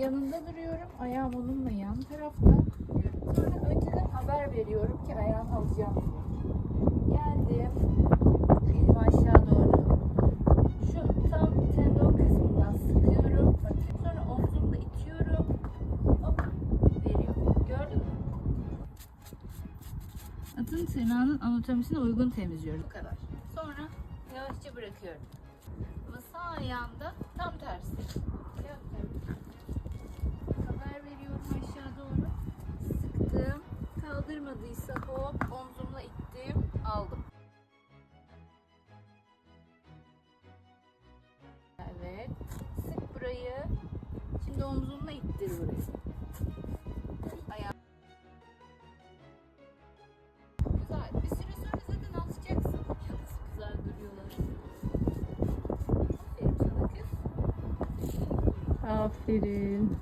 yanında duruyorum. Ayağım onunla yan tarafta. Sonra önceden haber veriyorum ki ayağımı alacağım. Geldim. Elimi aşağı doğru. Şu tam tendon kısmından sıkıyorum. Sonra omzumla itiyorum. Hop. Veriyorum. Gördün mü? Atın tırnağının anatomisine uygun temizliyorum. Bu kadar. Sonra yavaşça bırakıyorum. Ama sağ ayağımda tam tersi. Kaldırmadıysa hop omzumla ittim. Aldım. Evet. Sık burayı. Şimdi omzunla ittir burayı. Ayağı. Güzel. Bir süre sonra zaten alışacaksın. Güzel duruyorlar. Aferin.